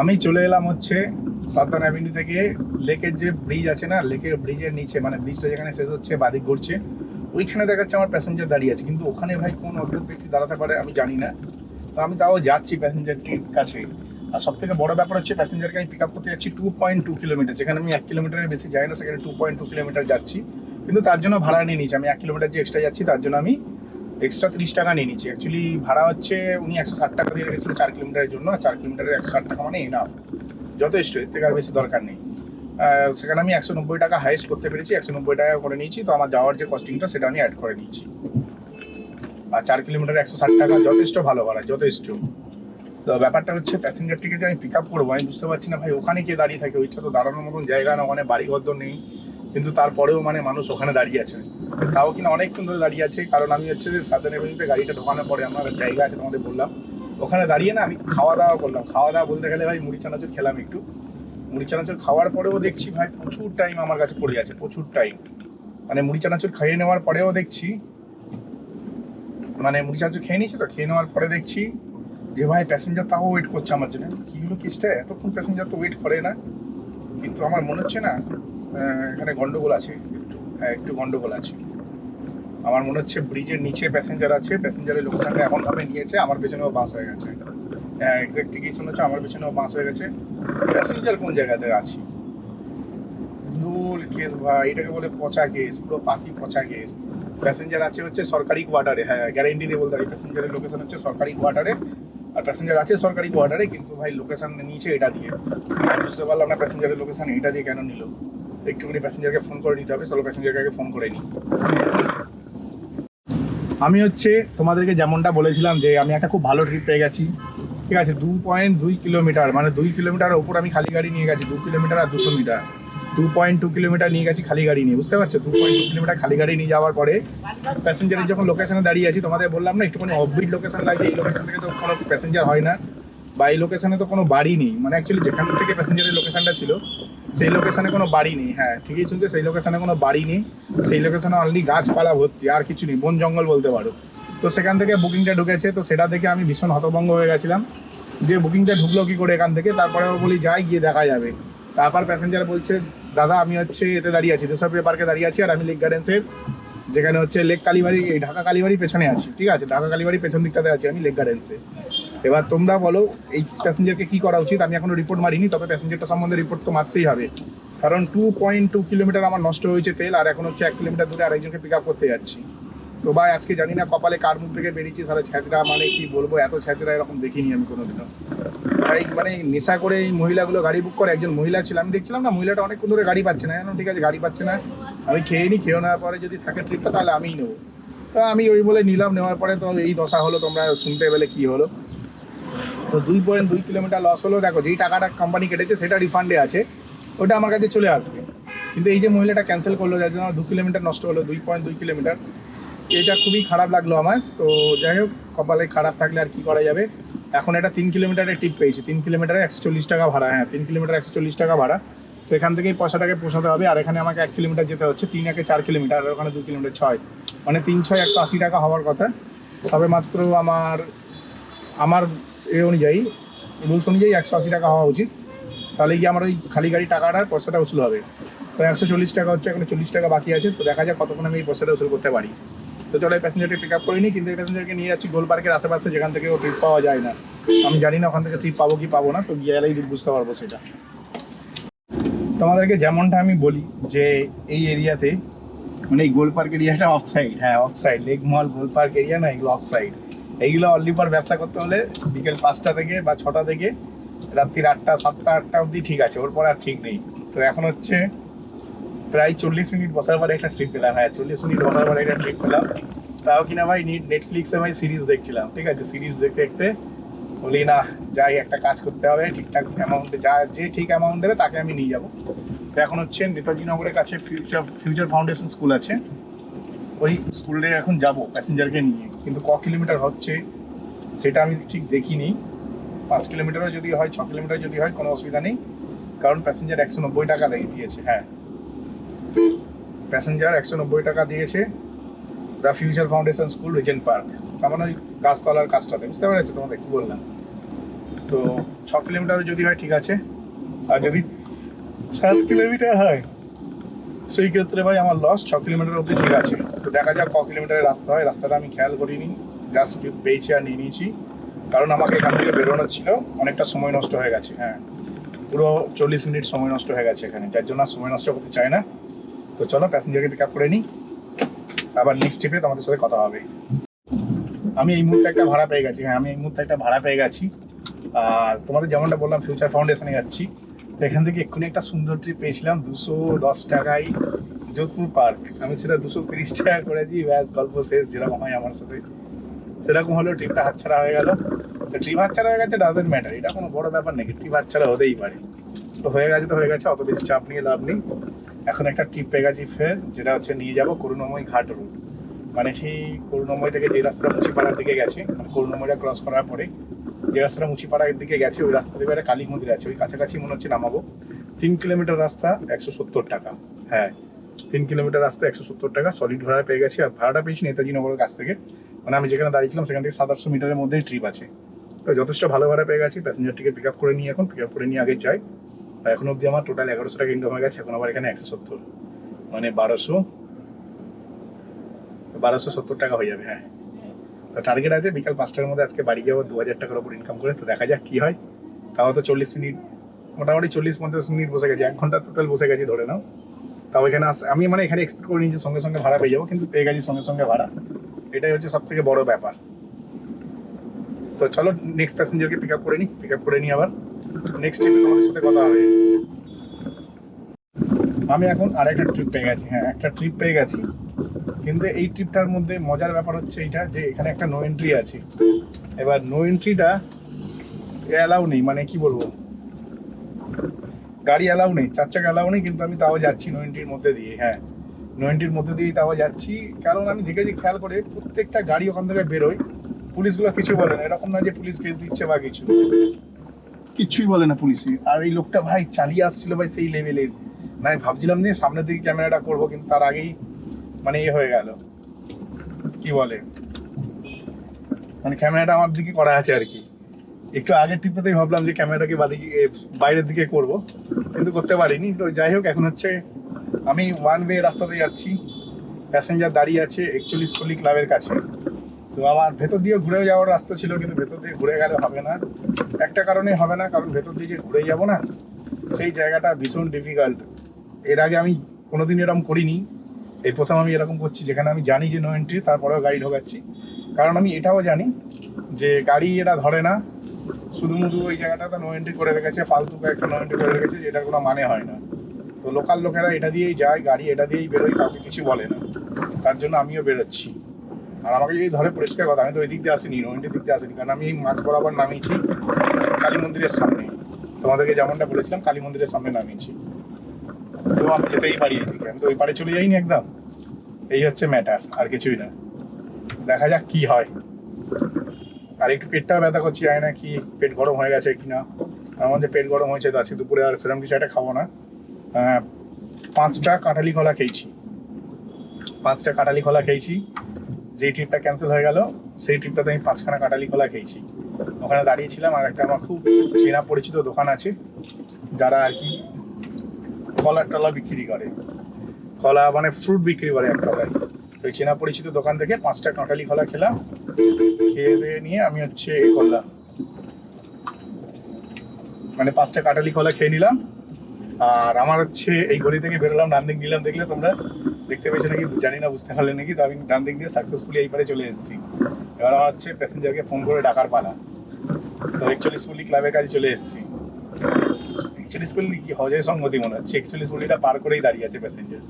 আমি চলে এলাম হচ্ছে সাতান অ্যাভিনিউ থেকে। লেকের যে ব্রিজ আছে না লেকের ব্রিজের নিচে মানে ব্রিজটা যেখানে শেষ হচ্ছে, বাদিক ঘুরছে, ওইখানে দেখাচ্ছে আমার প্যাসেঞ্জার দাঁড়িয়ে আছে। কিন্তু ওখানে ভাই কোন অদ্ভুত ব্যক্তি দাঁড়াতে পারে আমি জানি না। তো আমি তাও যাচ্ছি প্যাসেঞ্জারটির কাছে। আর সব থেকে বড় ব্যাপার হচ্ছে প্যাসেঞ্জারকে আমি পিক আপ করতে যাচ্ছি টু পয়েন্ট টু কিলোমিটার যেখানে আমি এক কিলোমিটারের বেশি যাই না, সেখানে টু পয়েন্ট টু কিলোমিটার যাচ্ছি। কিন্তু তার জন্য ভাড়া নিয়ে নিচ্ছি আমি এক কিলোমিটার যে এক্সট্রা যাচ্ছি, তার জন্য আমি এক্সট্রা তিরিশ টাকা নিয়ে নিচ্ছি। অ্যাকচুয়ালি ভাড়া হচ্ছে, উনি একশো ষাট টাকা দিয়ে রেখেছিল চার কিলোমিটারের জন্য চার কিলোমিটারের একশো ষাট টাকা মানে এনাফ যথেষ্ট, এর থেকে আর বেশি দরকার নেই। সেখানে আমি একশো নব্বই টাকা হাইস্ট করতে পেরেছি, একশো নব্বই টাকা করে নিয়েছি, তো আমার যাওয়ার যে কস্টিংটা সেটা আমি অ্যাড করে নিয়েছি। আর চার কিলোমিটার একশো ষাট টাকা যথেষ্ট ভালো ভাড়া, যথেষ্ট। তো ব্যাপারটা হচ্ছে প্যাসেঞ্জারটিকে যে আমি পিক আপ করব, আমি বুঝতে পারছি না ভাই, ওখানে কে দাঁড়িয়ে থাকে? ওইটা তো দাঁড়ানোর মতন জায়গা না, ওখানে বাড়ি ঘর নেই। কিন্তু তারপরেও মানে মানুষ ওখানে দাঁড়িয়ে আছে। তাও কিনা অনেকক্ষণ ধরে দাঁড়িয়ে আছে, কারণ আমি হচ্ছে যে সাদান এভিনিউতে গাড়িটা ঢোকানোর পরে আমার জায়গা আছে তোমাদের বললাম। ওখানে দাঁড়িয়ে না আমি খাওয়া দাওয়া করলাম। খাওয়া দাওয়া বলতে গেলে ভাই মুড়ি, চানাচুর খেলাম একটু। মুড়ি, চানাচুর খাওয়ার পরেও দেখছি ভাই প্রচুর টাইম আমার কাছে পড়ে আছে, প্রচুর টাইম মানে মুড়ি, চানাচুর খাইয়ে নেওয়ার পরেও দেখছি। মানে মুড়ি, চানাচুর খেয়ে নিয়েছি তো, খেয়ে নেওয়ার পরে দেখছি যে ভাই প্যাসেঞ্জার তাও ওয়েট করছে আমার জন্য। কি হলো কিসটা এতক্ষণ প্যাসেঞ্জার তো ওয়েট করে না। কিন্তু আমার মনে হচ্ছে না এখানে গন্ডগোল আছে। একটু গন্ডগোল আছে। আমার মনে হচ্ছে ব্রিজের নিচে প্যাসেঞ্জার আছে প্যাসেঞ্জারের লোকেশনটা এমন ভাবে নিয়েছে, আমার পেছনেও বাস হয়ে গেছে। হ্যাঁ এক্সাক্ট ঠিকই শুনেছো, আমার পেছনেও বাস হয়ে গেছে। প্যাসেঞ্জার কোন জায়গাতে আছি? ভুল কেস ভাই, এটাকে বলে পচা কেস পুরো পাখি পচা কেস প্যাসেঞ্জার আছে হচ্ছে সরকারি কোয়ার্টারে হ্যাঁ গ্যারেন্টি দিয়ে বলতে পারি প্যাসেঞ্জারের লোকেশন হচ্ছে সরকারি কোয়ার্টারে আর প্যাসেঞ্জার আছে সরকারি কোয়ার্টারে কিন্তু ভাই লোকেশন নিয়েছে এটা দিয়ে। বুঝতে পারলাম না প্যাসেঞ্জারের লোকেশন এটা দিয়ে কেন নিল। একটুখানি প্যাসেঞ্জারকে ফোন করে নিতে হবে চলো প্যাসেঞ্জারকে আগে ফোন করে নিই। আমি হচ্ছে তোমাদেরকে যেমনটা বলেছিলাম যে আমি একটা খুব ভালো ট্রিপ পেয়ে গেছি। ঠিক আছে, দু পয়েন্ট দুই কিলোমিটার মানে দুই কিলোমিটার ওপর আমি খালি গাড়ি নিয়ে গেছি, দু কিলোমিটার আর দুশো metre two point two kilometre নিয়ে গেছি খালি গাড়ি নিয়ে, বুঝতে পারছ? টু পয়েন্ট টু কিলোমিটার খালি গাড়ি নিয়ে যাওয়ার পরে প্যাসেঞ্জারের যখন লোকেশনে দাঁড়িয়ে আছি, তোমাদের বললাম না, একটুখানি অফবিট লোকেশন লাগছে, এই লোকেশন থেকে তো কোনো প্যাসেঞ্জার হয় না। বা এই লোকেশনে তো কোনো বাড়ি নেই। মানে অ্যাকচুয়ালি যেখান থেকে প্যাসেঞ্জারের লোকেশনটা ছিল, সেই লোকেশনে কোনো বাড়ি নেই। হ্যাঁ ঠিকই শুনছে, সেই লোকেশনে কোনো বাড়ি নেই। সেই লোকেশনে অনলি গাছপালা ভর্তি, আর কিছু নেই। বন জঙ্গল বলতে পারো। তো সেখান থেকে বুকিংটা ঢুকেছে। তো সেটা দেখে আমি ভীষণ হতভঙ্গ হয়ে গেছিলাম। যে বুকিংটা ঢুকলো কী করে এখান থেকে, তারপরে বলি, যাই, গিয়ে দেখা যাবে। তারপর প্যাসেঞ্জার বলছে, দাদা, আমি হচ্ছে এতে দাঁড়িয়ে আছি, দেশপ্রিয় পার্কে দাঁড়িয়ে আছি, আর আমি লেক গার্ডেন্সের যেখানে হচ্ছে লেক কালীবাড়ি ঢাকা কালীবাড়ি পেছনে আছি। ঠিক আছে, ঢাকা কালীবাড়ি পেছন দিকটাতে আছি আমি লেক গার্ডেন্সে এবার তোমরা বলো, এই প্যাসেঞ্জারকে কি করা উচিত? আমি এখনও রিপোর্ট মারিনি, তবে প্যাসেঞ্জারটা সম্বন্ধে রিপোর্ট তো মারতেই হবে। কারণ টু পয়েন্ট টু কিলোমিটার আমার নষ্ট হয়েছে তেল, আর এখন হচ্ছে এক কিলোমিটার দূরে আরেকজনকে পিক আপ করতে যাচ্ছি। তো ভাই, আজকে জানি না কপালে কার মুখ থেকে বেরিয়েছি, সারা ছ্যাঁচড়া মানে কি বলব, এত ছ্যাঁচড়া এরকম দেখিনি আমি কোনোদিনও। ভাই মানে নেশা করে এই মহিলাগুলো গাড়ি বুক করে, একজন মহিলা ছিল, আমি দেখছিলাম না মহিলাটা অনেকক্ষণ ধরে গাড়ি পাচ্ছে না, জানো, ঠিক আছে, গাড়ি পাচ্ছে না। আমি খেয়ে নিই খেয়ে নেওয়ার পরে যদি থাকে ট্রিপটা তাহলে আমিই নেব। তো আমি ওই বলে নিলাম, নেওয়ার পরে তো এই দশা হলো, তোমরা শুনতে পেলে কি হলো। তো দুই পয়েন্ট দুই কিলোমিটার লস হলো দেখো, যেই টাকাটা কোম্পানি কেটেছে, সেটা রিফান্ডে আছে। ওটা আমার কাছে চলে আসবে। কিন্তু এই যে মহিলাটা ক্যান্সেল করল, যার জন্য দু কিলোমিটার নষ্ট হলো, দুই পয়েন্ট দুই কিলোমিটার এটা খুবই খারাপ লাগল আমার। তো যাই হোক, কপালে খারাপ থাকলে আর কি করা যাবে? এখন এটা তিন কিলোমিটারের টিপ পেয়েছি। তিন কিলোমিটারে একশো চল্লিশ টাকা ভাড়া হ্যাঁ তিন কিলোমিটার একশো চল্লিশ টাকা ভাড়া। তো এখান থেকেই পয়সাটাকে পোষাতে হবে। আর এখানে আমাকে এক কিলোমিটার যেতে হচ্ছে, তিন একে চার কিলোমিটার আর ওখানে দু কিলোমিটার ছয়। মানে তিন, ছয়, একশো আশি টাকা হওয়ার কথা। সবে মাত্র আমার আমার এ অনুযায়ী রুলস অনুযায়ী একশো আশি টাকা হওয়া উচিত। তাহলে গিয়ে আমার ওই খালি গাড়ি টাকাটার পয়সাটা উসুল হবে। তো একশো চল্লিশ টাকা হচ্ছে, এখন চল্লিশ টাকা বাকি আছে, তো দেখা যাক কতক্ষণ আমি এই পয়সাটা উসুল করতে পারি। তো চলো, এই প্যাসেঞ্জারকে পিক আপ করিনি, কিন্তু এই প্যাসেঞ্জারকে নিয়ে যাচ্ছি গোল পার্কের আশেপাশে, যেখান থেকে ও ট্রিপ পাওয়া যায় না। আমি জানি না ওখান থেকে ট্রিপ পাবো কি পাবো না, তো গিয়ে বুঝতে পারব সেটা। তোমাদেরকে যেমনটা আমি বলি যে, এই এরিয়াতে মানে এই গোল পার্ক এরিয়াটা অফ সাইড হ্যাঁ off side lake mall Gol park area না, এগুলো অফ সাইড এইগুলো অনলি পর ব্যবসা করতে হলে বিকেল পাঁচটা থেকে বা ছটা থেকে রাত্রির আটটা, সাতটা, আটটা অবধি ঠিক আছে, ওর পর আর ঠিক নেই। তো এখন হচ্ছে প্রায় চল্লিশ মিনিট বসার পরে একটা ট্রিপ পেলাম। হ্যাঁ চল্লিশ মিনিট বসার পরে একটা ট্রিপ পেলাম। তাও কিনা ভাই নেটফ্লিক্সে ভাই সিরিজ দেখছিলাম, ঠিক আছে? সিরিজ দেখতে দেখতে বলি, না, যাই, একটা কাজ করতে হবে, ঠিকঠাক অ্যামাউন্টে যা যে ঠিক অ্যামাউন্ট দেবে, তাকে আমি নিয়ে যাব। তো এখন হচ্ছে নেতাজি নগরের কাছে ফিউচার ফিউচার ফাউন্ডেশন স্কুল আছে। ওই স্কুলে এখন যাব প্যাসেঞ্জারকে নিয়ে। কিন্তু ক কিলোমিটার হচ্ছে, সেটা আমি ঠিক দেখিনি। পাঁচ কিলোমিটারও যদি হয়, ছ কিলোমিটার যদি হয়, কোনো অসুবিধা নেই। কারণ প্যাসেঞ্জার একশো নব্বই টাকা দিয়ে, দিয়েছে হ্যাঁ। প্যাসেঞ্জার একশো নব্বই টাকা দিয়েছে the future foundation school regent park তার মানে ওই গাছতলার কাজটাতে বুঝতে পেরেছ? তোমাদের কি বললাম? তো ছ কিলোমিটার যদি হয়, ঠিক আছে। আর যদি সাত কিলোমিটার হয় সেই ক্ষেত্রে ভাই আমার লস ছ কিলোমিটার অবধি ঠিক আছে। তো দেখা যাক ক কিলোমিটারের রাস্তা হয়। রাস্তাটা আমি খেয়াল করিনি। জাস্ট পেয়েছি আর নিয়ে নিয়েছি। কারণ আমাকে এখান থেকে বেরোনোর ছিল। অনেকটা সময় নষ্ট হয়ে গেছে হ্যাঁ। পুরো চল্লিশ মিনিট সময় নষ্ট হয়ে গেছে এখানে। যার জন্য সময় নষ্ট করতে চাই না। তো চলো প্যাসেঞ্জারকে পিক আপ করে নিই। আবার নেক্সট ট্রিপে তোমাদের সাথে কথা হবে। আমি এই মুহূর্তে একটা ভাড়া পেয়ে গেছি। হ্যাঁ আমি এই মুহূর্তে একটা ভাড়া পেয়ে গেছি। আর তোমাদের যেমনটা বললাম ফিউচার ফাউন্ডেশনে যাচ্ছি। এখান থেকে এক্ষুনি একটা সুন্দর ট্রিপ পেয়েছিলাম, দুশো দশ টাকায় যোধপুর পার্ক। আমি সেটা দুশো তিরিশ টাকা করেছি, ব্যাস, গল্প শেষ, যেরকম হয় আমার সাথে। সেরকম হলো ট্রিপটা হাতছাড়া হয়ে গেল। তো ট্রিপ হাতছাড়া হয়ে গেছে ডাজেন্ট ম্যাটার এটা কোনো বড় ব্যাপার নাকি ট্রিপ হাতছাড়া হতেই পারে। তো হয়ে গেছে তো হয়ে গেছে, অত বেশি চাপ নিয়ে লাভ নেই। এখন একটা ট্রিপ পেয়ে গেছি ফের, যেটা হচ্ছে নিয়ে যাব করুণাময় ঘাট রোড মানে ঠিক করুণাময় থেকে যে রাস্তাটা মুচিপাড়ার দিকে গেছে মানে করুণাময়টা ক্রস করার পরে। যে রাস্তাটা মুচিপাড়ার দিকে গেছে, ওই রাস্তা একটা কালী মন্দির আছে, ওই কাছাকাছি মনে হচ্ছে নামাবো। তিন কিলোমিটার রাস্তা, একশো সত্তর টাকা। হ্যাঁ তিন কিলোমিটার রাস্তা, একশো সত্তর টাকা সলিড ভাড়া পেয়ে গেছি, আর ভাড়াটা পেয়েছি নেতাজি নগরের কাছ থেকে। মানে আমি যেখানে দাঁড়িয়েছিলাম, সেখান থেকে সাত আটশো মিটারের মধ্যেই ট্রিপ আছে। তো যথেষ্ট ভালো ভাড়া পেয়ে গেছি প্যাসেঞ্জারটিকে পিক আপ করে নিয়ে এখন পিক আপ করে নিয়ে আগে যাই। এখন অবধি আমার টোটাল এগারোশো টাকা ইনকাম হয়ে গেছে, এখন আবার এখানে একশো সত্তর। মানে বারোশো বারোশো সত্তর টাকা হয়ে যাবে হ্যাঁ। তো টার্গেট আছে, বিকাল পাঁচটার মধ্যে আজকে বাড়ি যাব, দু হাজার টাকার উপর ইনকাম করে, তো দেখা যাক কি হয়। তাও তো চল্লিশ মিনিট, মোটামুটি চল্লিশ পঞ্চাশ মিনিট বসে গেছি, এক ঘণ্টা টোটাল বসে গেছি ধরে নাও। তাও এখানে আস, আমি মানে এখানে এক্সপেক্ট করিনি যে সঙ্গে সঙ্গে ভাড়া পেয়ে যাব, কিন্তু পেয়ে গেছি সঙ্গে সঙ্গে ভাড়া। এটাই হচ্ছে সব থেকে বড় ব্যাপার। তো চলো নেক্সট প্যাসেঞ্জারকে পিক আপ করে নিই পিক আপ করে নিই আবার। নেক্সট ট্রিপে তোমাদের সাথে কথা হবে। আমি এখন আর একটা ট্রিপ পেয়ে গেছি হ্যাঁ একটা ট্রিপ পেয়ে গেছি। কিন্তু এই ট্রিপটার মধ্যে মজার ব্যাপার হচ্ছে এইটা যে এখানে একটা নো এন্ট্রি আছে। এবার নো এন্ট্রিটা অ্যালাউ নেই মানে কি বলব? গাড়ি অ্যালাউ নেই, চার চাকা অ্যালাউ নেই, কিন্তু আমি তাও যাচ্ছি নো এন্ট্রির মধ্যে দিয়ে হ্যাঁ। নো এন্ট্রির মধ্যে দিয়েই তাও যাচ্ছি, কারণ আমি দেখেছি খেয়াল করে প্রত্যেকটা গাড়ি ওখান থেকে বেরোয়, পুলিশগুলো কিছু বলে না, এরকম না যে পুলিশ কেস দিচ্ছে বা কিছু। কিচ্ছুই বলে না পুলিশে আর এই লোকটা ভাই চালিয়ে আসছিল ভাই সেই লেভেলের না ভাবছিলাম যে সামনের দিকে ক্যামেরাটা করব, কিন্তু তার আগেই মানে ইয়ে হয়ে গেল। কি বলে? মানে ক্যামেরাটা আমার দিকে করা আছে আর কি। একটু আগের টিপেতেই ভাবলাম যে ক্যামেরাটাকে বাদিকে বাইরের দিকে করব। কিন্তু করতে পারিনি। তো যাই হোক, এখন হচ্ছে আমি ওয়ান ওয়ে রাস্তাতে যাচ্ছি। প্যাসেঞ্জার দাঁড়িয়ে আছে একচল্লিশ পল্লী ক্লাবের কাছে। তো আমার ভেতর দিয়ে ঘুরে যাওয়ার রাস্তা ছিল, কিন্তু ভেতর দিয়ে ঘুরে গেলে হবে না। একটা কারণে হবে না, কারণ ভেতর দিয়ে যে ঘুরে যাব না, সেই জায়গাটা ভীষণ ডিফিকাল্ট এর আগে আমি কোনোদিন এরকম করিনি। এই প্রথম আমি এরকম করছি, যেখানে আমি জানি যে নো এন্ট্রি তারপরেও গাড়ি ঢোকাচ্ছি। কারণ আমি এটাও জানি যে গাড়ি এটা ধরে না। শুধুমুধু ওই জায়গাটাতে নো এন্ট্রি করে রেখেছে, ফালতু একটা নো এন্ট্রি করে রেখেছে যেটার কোনো মানে হয় না। তো লোকাল লোকেরা এটা দিয়েই যায়, গাড়ি এটা দিয়েই বেরোয়, কাউকে কিছু বলে না। তার জন্য আমিও বেরোচ্ছি। আর আমাকে যদি ধরে পরিষ্কার কথা, আমি তো ওই দিক দিয়ে আসিনি নো এন্ট্রির দিক দিয়ে আসিনি, কারণ আমি এই মাছ বরাবর নামিয়েছি কালী মন্দিরের সামনে। তোমাদেরকে যেমনটা বলেছিলাম, কালী মন্দিরের সামনে নামিয়েছি। তো আমি যেতেই পারি এদিকে আমি তো ওই পারে চলে যাইনি একদম। এই হচ্ছে ম্যাটার আর কিছুই না। দেখা যাক কি হয়। আর একটু পেটটাও ব্যথা করছি জানি না কি পেট গরম হয়ে গেছে কি না আমার যে পেট গরম হয়েছে তো আজকে দুপুরে আর সেরকম কিছু একটা খাব না। আহ, পাঁচটা কাঁঠালি কলা খেয়েছি। পাঁচটা কাঁঠালি কলা খেয়েছি। যেই ট্রিপটা ক্যান্সেল হয়ে গেল সেই ট্রিপটাতে আমি পাঁচখানা কাঁঠালি কলা খেয়েছি। ওখানে দাঁড়িয়েছিলাম আর একটা আমার খুব চেনা পরিচিত দোকান আছে। যারা আর কি কলা টলা বিক্রি করে। কলা মানে ফ্রুট বিক্রি করে এক কথায়। তো চেনা পরিচিত দোকান থেকে পাঁচটা কাঁঠালি কলা খেলাম। খেয়ে দিয়ে নিয়ে আমি হচ্ছে এ করলাম। মানে পাঁচটা কাঁঠালি কলা খেয়ে নিলাম। আর আমার হচ্ছে এই গলি থেকে বেরোলাম, ডান দিক নিলাম দেখলে তোমরা দেখতে পেয়েছ নাকি? জানি না, বুঝতে পারলে নাকি? তো আমি ডান দিক দিয়ে সাকসেসফুলি এই পারে চলে এসেছি। এবার আমার হচ্ছে প্যাসেঞ্জারকে ফোন করে ডাকার পালা। তো একচল্লিশ পুলি ক্লাবের কাছে চলে এসেছি। একচল্লিশ পল্লি কি অজয় সঙ্গতি মনে হচ্ছে? একচল্লিশ পল্লিটা পার করেই দাঁড়িয়ে আছে প্যাসেঞ্জার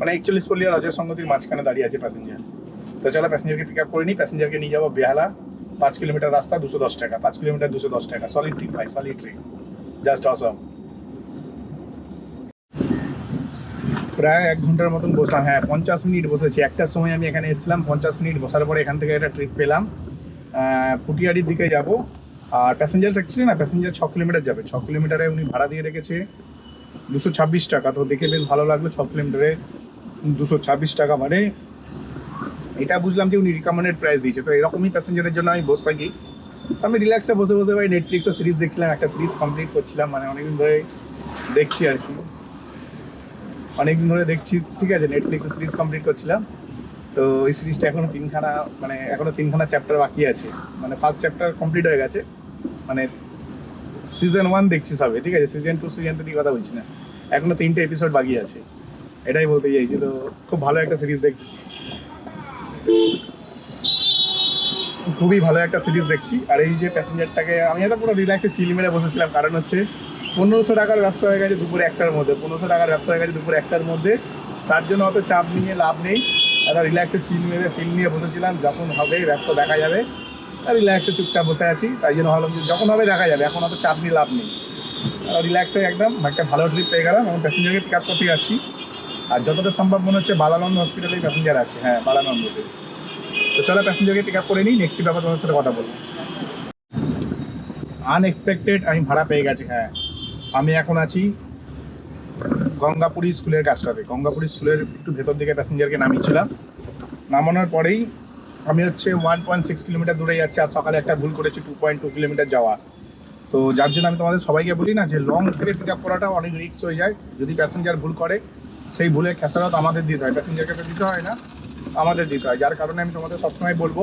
মানে একচল্লিশ পল্লি আর অজয় সঙ্গতির মাঝখানে দাঁড়িয়ে আছে প্যাসেঞ্জার তো চলো প্যাসেঞ্জারকে পিক আপ করে নিই। প্যাসেঞ্জারকে নিয়ে যাব বেহালা। পাঁচ কিলোমিটার রাস্তা, দুশো দশ টাকা। পাঁচ কিলোমিটার, দুশো দশ টাকা। সলিড ট্রিপ ভাই সলিড ট্রিপ জাস্ট অসম প্রায় এক ঘণ্টার মতন বসলাম। হ্যাঁ পঞ্চাশ মিনিট বসেছি। একটার সময় আমি এখানে এসেছিলাম। পঞ্চাশ মিনিট বসার পরে এখান থেকে একটা ট্রিপ পেলাম। পুটিয়ারির দিকে যাব। আর প্যাসেঞ্জার অ্যাকচুয়ালি না প্যাসেঞ্জার ছ কিলোমিটার যাবে। ছ কিলোমিটারে উনি ভাড়া দিয়ে রেখেছে দুশো ছাব্বিশ টাকা। তো দেখে বেশ ভালো লাগল, ছ কিলোমিটারে দুশো ছাব্বিশ টাকা মানে এটা বুঝলাম যে উনি রিকমেন্ডেড প্রাইস দিয়েছে। তো এরকমই প্যাসেঞ্জারের জন্য আমি বসে থাকি। আমি রিল্যাক্সে বসে বসে ভাই নেটফ্লিক্সে সিরিজ দেখছিলাম, একটা সিরিজ কমপ্লিট করছিলাম মানে অনেকদিন ধরে দেখছি আর কি। অনেকদিন ধরে দেখছি, ঠিক আছে নেটফ্লিক্সে সিরিজ কমপ্লিট করছিলাম। তো ওই সিরিজটা এখনও তিনখানা মানে এখনও তিনখানা চ্যাপ্টার বাকি আছে। মানে ফার্স্ট চ্যাপ্টার কমপ্লিট হয়ে গেছে। মানে সিজন ওয়ান দেখছি সবে ঠিক আছে? সিজন টু সিজন থ্রি কথা বলছি না। এখনও তিনটে এপিসোড বাকি আছে। এটাই বলতে চাইছি তো, খুব ভালো একটা সিরিজ দেখছি। খুবই ভালো একটা সিরিজ দেখছি। আর এই যে প্যাসেঞ্জারটাকে আমি এত পুরো রিল্যাক্সে চিল মেরে বসেছিলাম। কারণ হচ্ছে, পনেরোশো টাকার ব্যবসা হয়ে গেছে দুপুর একটার মধ্যে। পনেরোশো টাকার ব্যবসা হয়ে গেছে দুপুর একটার মধ্যে। তার জন্য অত চাপ নিয়ে লাভ নেই। একটা রিল্যাক্সে চিল মেরে ফিল নিয়ে বসেছিলাম। যখন হবে, ব্যবসা দেখা যাবে। রিল্যাক্সে চুপচাপ বসে আছি, তাই জন্য ভাবলাম যে যখন হবে দেখা যাবে, এখন অত চাপ নিয়ে লাভ নেই। রিল্যাক্সে একদম একটা ভালো ট্রিপ পেয়ে গেলাম এবং প্যাসেঞ্জারকে পিক আপ করতে যাচ্ছি। আর যতটা সম্ভব মনে হচ্ছে বালানন্দ হসপিটালেই প্যাসেঞ্জার আছে হ্যাঁ বালানন্দতে। তো চলো প্যাসেঞ্জারকে পিক আপ করে নিই নেক্সট ব্যাপার তোমার সাথে কথা বলব। আনএক্সপেক্টেড আমি ভাড়া পেয়ে গেছি হ্যাঁ। আমি এখন আছি গঙ্গাপুরি স্কুলের কাছটাতে গঙ্গাপুরি স্কুলের একটু ভেতর দিকে প্যাসেঞ্জারকে নামিয়েছিলাম। নামানোর পরেই আমি হচ্ছে ওয়ান পয়েন্ট সিক্স কিলোমিটার দূরে যাচ্ছি, আর সকালে একটা ভুল করেছি টু পয়েন্ট টু কিলোমিটার যাওয়া। তো যার জন্য আমি তোমাদের সবাইকে বলি না যে লং থেকে পিক আপ করাটা অনেক রিস্ক হয়ে যায়। যদি প্যাসেঞ্জার ভুল করে, সেই ভুলের খেসারত আমাদের দিতে হয়। প্যাসেঞ্জারকে তো দিতে হয় না, আমাদের দিতে হয়। যার কারণে আমি তোমাদের সবসময় বলব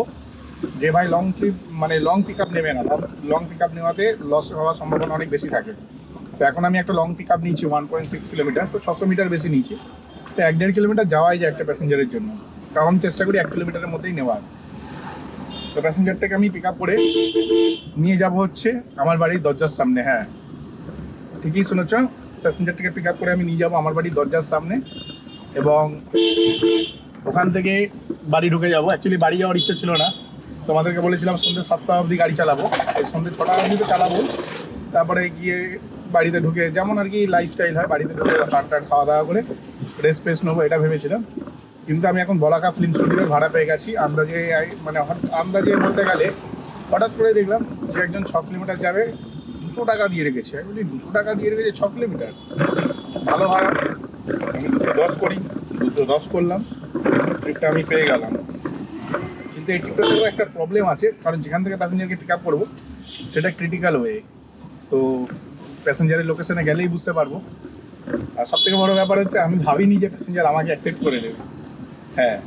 যে ভাই লং ট্রিপ মানে লং পিক আপ নেবে না। লং পিক আপ নেওয়াতে লস হওয়ার সম্ভাবনা অনেক বেশি থাকে। তো এখন আমি একটা লং পিক আপ নিয়েছি ওয়ান পয়েন্ট সিক্স কিলোমিটার, তো ছশো মিটার বেশি নিয়েছি। তো এক দেড় কিলোমিটার যাওয়াই যায় একটা প্যাসেঞ্জারের জন্য। আমি চেষ্টা করি এক কিলোমিটারের মধ্যেই নেওয়ার। তো প্যাসেঞ্জারটাকে আমি পিক আপ করে নিয়ে যাব হচ্ছে আমার বাড়ির দরজার সামনে হ্যাঁ। ঠিকই শুনেছ? প্যাসেঞ্জারটাকে পিক আপ করে আমি নিয়ে যাব আমার বাড়ির দরজার সামনে এবং ওখান থেকে বাড়ি ঢুকে যাব। অ্যাকচুয়ালি বাড়ি যাওয়ার ইচ্ছে ছিল না। তোমাদেরকে বলেছিলাম সন্ধ্যে সাতটা অবধি গাড়ি চালাবো। এই সন্ধ্যে ছটা অবধি তো চালাবো। তারপরে গিয়ে বাড়িতে ঢুকে যেমন আর কি লাইফস্টাইল হয়, বাড়িতে ঢুকে স্নান টান খাওয়া দাওয়া করে রেস্ট ফেস্ট নেব, এটা ভেবেছিলাম। কিন্তু আমি এখন বলাকা ফিল্ম স্টুডিওর ভাড়া পেয়ে গেছি আন্দাজে এই- মানে আন্দাজে বলতে গেলে, হঠাৎ করে দেখলাম যে একজন ছ কিলোমিটার যাবে, দুশো টাকা দিয়ে রেখেছে। আমি বলি, দুশো টাকা দিয়ে রেখেছে ছ কিলোমিটার? ভালো ভাড়া। আমি দুশো দশ করি, দুশো দশ করলাম ট্রিপটা আমি পেয়ে গেলাম। কিন্তু এই ট্রিপটাতেও একটা প্রবলেম আছে, কারণ যেখান থেকে প্যাসেঞ্জারকে পিক আপ করব, সেটা ক্রিটিক্যাল ওয়ে তো প্যাসেঞ্জারের লোকেশনে গেলেই বুঝতে পারব। আর সব থেকে বড় ব্যাপার হচ্ছে, আমি ভাবিনি যে প্যাসেঞ্জার আমাকে অ্যাকসেপ্ট করে নেবে। হ্যাঁ।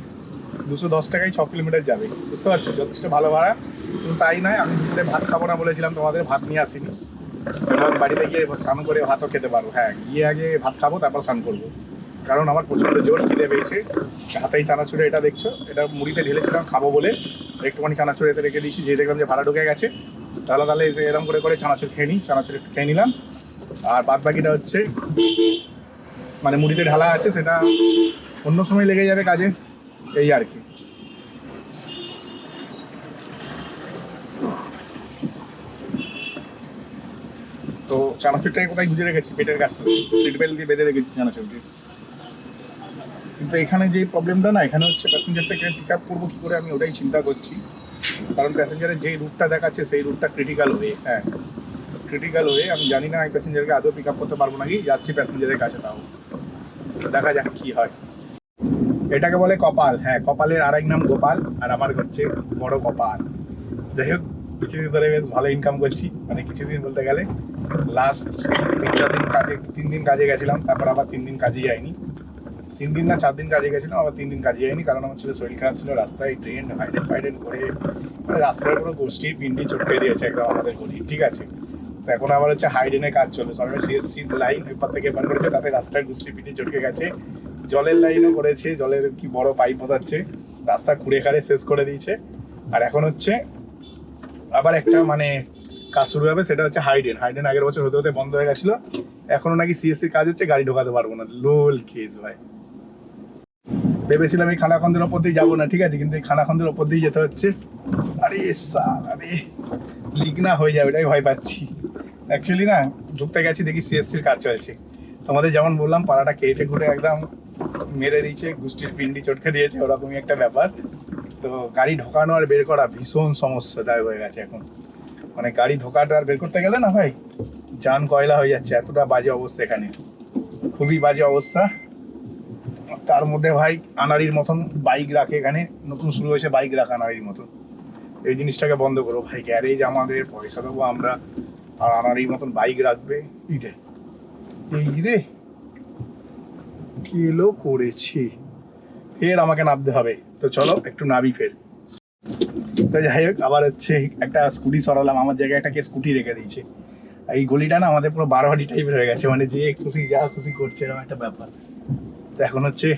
দুশো দশ টাকায় ছ কিলোমিটার যাবে। বুঝতে পারছ? যথেষ্ট ভালো ভাড়া। শুধু তাই নয়, আমি দুপুরে ভাত খাব না বলেছিলাম, তোমাদের ভাত নিয়ে আসিনি। এবং বাড়িতে গিয়ে স্নান করে ভাতও খেতে পারব হ্যাঁ গিয়ে আগে ভাত খাব, তারপর স্নান করব। কারণ আমার প্রচণ্ড জোর খিদে পেয়েছে। হাতেই চানাচুরে এটা দেখছ? এটা মুড়িতে ঢেলেছিলাম, খাব বলে। একটুখানি চানাচুর এতে রেখে দিয়েছি যে দেখলাম যে ভাড়া ঢুকে গেছে। তাহলে তাহলে এরকম করে করে চানাচুর খেয়ে নিই, চানাচুর একটু খেয়ে নিলাম। আর বাদ বাকিটা হচ্ছে মানে মুড়িতে ঢালা আছে, সেটা অন্য সময় লেগে যাবে কাজে, এই আর কি। তো চানাচুরটাকে কোথায় গুজে রেখেছি? পেটের কাছ থেকে। সিট বেল্ট দিয়ে বেঁধে রেখেছি চানাচুরকে। কিন্তু এখানে যে প্রবলেমটা না, এখানে হচ্ছে প্যাসেঞ্জারটাকে পিক আপ করব কী করে আমি ওটাই চিন্তা করছি। কারণ প্যাসেঞ্জারের যে রুটটা দেখাচ্ছে, সেই রুটটা ক্রিটিক্যাল হয়ে হ্যাঁ ক্রিটিক্যাল হয়ে আমি জানি না এই প্যাসেঞ্জারকে আদৌ পিক আপ করতে পারব নাকি, যাচ্ছি প্যাসেঞ্জারের কাছে তাও। দেখা যাক কী হয়। এটাকে বলে কপাল। হ্যাঁ কপালের আর এক নাম গোপাল, আর আমার হচ্ছে বড় কপাল। যাই হোক, কিছুদিন ধরে বেশ ভালো ইনকাম করছি। মানে কিছুদিন বলতে গেলে লাস্ট তিন, চার দিন কাজে, তিন দিন কাজে গেছিলাম, তারপর আবার তিন দিন কাজে যাইনি। তিন দিন না চার দিন কাজে গেছিলাম, আবার তিন দিন কাজে যাইনি, কারণ আমার ছেলে শরীর খারাপ ছিল, রাস্তায় ট্রেন হাইডেন ফাইডেন করে মানে রাস্তায় পুরো গোষ্ঠীর পিন্ডি চটকে দিয়েছে একদম আমাদের গলি ঠিক আছে? তো এখন আবার হচ্ছে হাইডেনে কাজ চলছে। সবাই সিএসসি লাইন এপার থেকে এপার করেছে, তাতে রাস্তায় গোষ্ঠী পিন্ডি চটকে গেছে। জলের লাইনও করেছে, জলের কি বড় পাইপ বসাচ্ছে, রাস্তা খুঁড়ে খাড়ে শেষ করে দিয়েছে। আর এখন হচ্ছে আবার একটা মানে কাজ শুরু হবে, সেটা হচ্ছে হাইডেন হাইডেন আগের বছর হতে হতে বন্ধ হয়ে গেছিল, এখনও নাকি সিএসসির কাজ হচ্ছে, গাড়ি ঢোকাতে পারব না। লোল কেস ভাই। ভেবেছিলাম এই খানাখন্দের ওপর দিয়ে যাব না, ঠিক আছে, কিন্তু এই খানাখন্দের ওপর দিয়ে যেতে হচ্ছে। আরে সাল আরে লিক না হয়ে যাবে, এটাই ভয় পাচ্ছি। অ্যাকচুয়ালি না, ঢুকতে গেছি, দেখি সিএসসির কাজ চলছে। তোমাদের যেমন বললাম, পাড়াটা কেটে কুটে একদম মেরে দিয়েছে, গুষ্টির পিন্ডি চটকে দিয়েছে, ওরকমই একটা ব্যাপার। তো গাড়ি ঢোকানো আর বের করা ভীষণ সমস্যা দায় হয়ে গেছে এখন। মানে গাড়ি ঢোকাটা আর বের করতে গেলে না ভাই, যান কয়লা হয়ে যাচ্ছে, এতটা বাজে অবস্থা এখানে। খুবই বাজে অবস্থা। তার মধ্যে ভাই আনারির মতন বাইক রাখে এখানে। নতুন শুরু হয়েছে বাইক রাখা আনারির মতন। এই জিনিসটাকে বন্ধ করো ভাই গ্যারেজ আমাদের, পয়সা দেবো আমরা। আর আনার এই মতন বাইক রাখবে। যে, এই রে কি এলো করেছি। ফের আমাকে নামতে হবে। তো চলো, একটু নাবি ফের। তো যাই হোক, আবার হচ্ছে একটা স্কুটি সরালাম। আমার জায়গায় একটা কে স্কুটি রেখে দিয়েছে। এই গলিটা না আমাদের পুরো বারোহাটি টাইপের হয়ে গেছে। মানে যে খুশি, যা খুশি করছে, এরকম একটা ব্যাপার। তো এখন হচ্ছে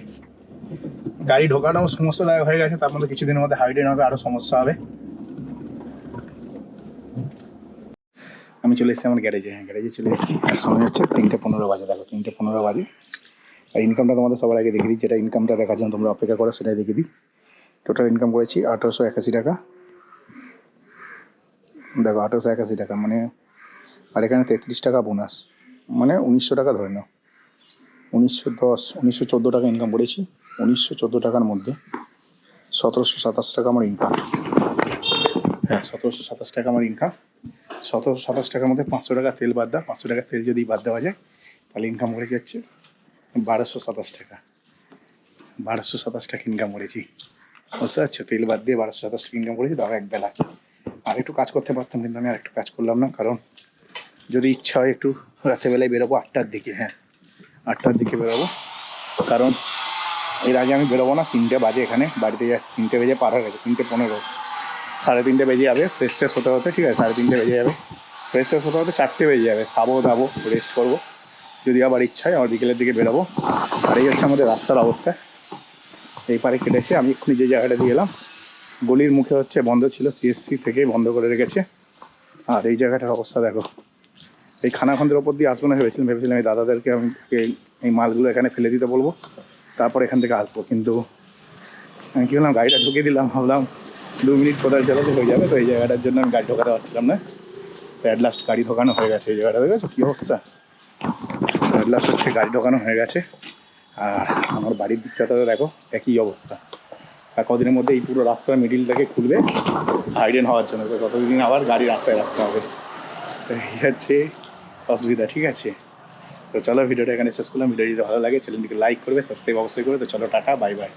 গাড়ি ঢোকানো সমস্যা দেখা হয়ে গেছে। তার মধ্যে কিছুদিনের মধ্যে হাইডেন হবে আরও সমস্যা হবে। আমি চলে এসেছি আমার গ্যারেজে হ্যাঁ গ্যারেজে চলে এসেছি। আর সময় হচ্ছে তিনটে পনেরো বাজে। দেখো, তিনটে পনেরো বাজে। আর ইনকামটা তোমাদের সবার আগে দেখে দিই, যেটা ইনকামটা জন্য তোমরা অপেক্ষা করো সেটাই দেখে দিই। টোটাল ইনকাম করেছি আঠারোশো একাশি টাকা। দেখো, আঠারোশো একাশি টাকা মানে আর এখানে তেত্রিশ টাকা বোনাস মানে উনিশশো টাকা ধরে নাও। উনিশশো দশ, উনিশশো চোদ্দ টাকা ইনকাম করেছি, উনিশশো চোদ্দ টাকার মধ্যে সতেরোশো সাতাশ টাকা আমার ইনকাম হ্যাঁ সতেরোশো সাতাশ টাকা আমার ইনকাম সতেরোশো সাতাশ টাকার মধ্যে পাঁচশো টাকা তেল বাদ দাও, পাঁচশো টাকা তেল যদি বাদ দেওয়া যায়, তাহলে ইনকাম করে যাচ্ছে। বারোশো সাতাশ টাকা। বারোশো সাতাশ টাকা ইনকাম করেছি। বুঝতে পারছ? তেল বাদ দিয়ে বারোশো সাতাশ টাকা ইনকাম করেছি, তাও এক বেলা। আর একটু কাজ করতে পারতাম, কিন্তু আমি আর একটু কাজ করলাম না, কারণ যদি ইচ্ছা হয় একটু রাত্রেবেলায় বেরোবো আটটার দিকে হ্যাঁ। আটটার দিকে বেরোবো। কারণ এর আগে আমি বেরোবো না, তিনটে বাজে এখানে, বাড়িতে যা, তিনটে বেজে পার হয়ে গেছে, তিনটে পনেরো। সাড়ে তিনটে বেজে যাবে ফ্রেশ ট্রেশ হতে হতে, ঠিক আছে, সাড়ে তিনটে বেজে যাবে। ফ্রেশ ট্রেশ হতে হতে চারটে বেজে যাবে, খাব দাবো রেস্ট করব। যদি আবার ইচ্ছা হয়, আমার বিকেলের দিকে বেরোবো। আর এই হচ্ছে আমাদের রাস্তার অবস্থা। এই পারে কেটেছে, আমি এক্ষুনি যে জায়গাটা দিয়ে এলাম, গলির মুখে হচ্ছে বন্ধ ছিল সিএসসি থেকে বন্ধ করে রেখেছে। আর এই জায়গাটার অবস্থা দেখো। এই খানাখন্দের ওপর দিয়ে আসব না ভেবেছিলাম ভেবেছিলাম এই দাদাদেরকে আমি এই- মালগুলো এখানে ফেলে দিতে বলব। তারপর এখান থেকে আসব, কিন্তু আমি কী করলাম গাড়িটা ঢুকিয়ে দিলাম, ভাবলাম দু মিনিট কোথায় চালাতে হয়ে যাবে, তো এই জায়গাটার জন্য আমি গাড়ি ঢোকাতে পারছিলাম না। তো অ্যাট লাস্ট গাড়ি ঢোকানো হয়ে গেছে এই জায়গাটা, দেখেছ? কী অবস্থা? লাস্ট হচ্ছে গাড়ি ঢোকানো হয়ে গেছে। আর আমার বাড়ির দিকটা তো দেখো, একই অবস্থা। আর কদিনের মধ্যে এই পুরো রাস্তার মিডিলটাকে খুলবে হাইডেন হওয়ার জন্য। তো ততদিন আবার গাড়ি রাস্তায় রাখতে হবে। এই হচ্ছে অসুবিধা, ঠিক আছে? তো চলো, ভিডিওটা এখানে শেষ করলাম। ভিডিও যদি ভালো লাগে, চ্যানেলটিকে লাইক করবে সাবস্ক্রাইব অবশ্যই করবে। তো চলো, টাটা বাই বাই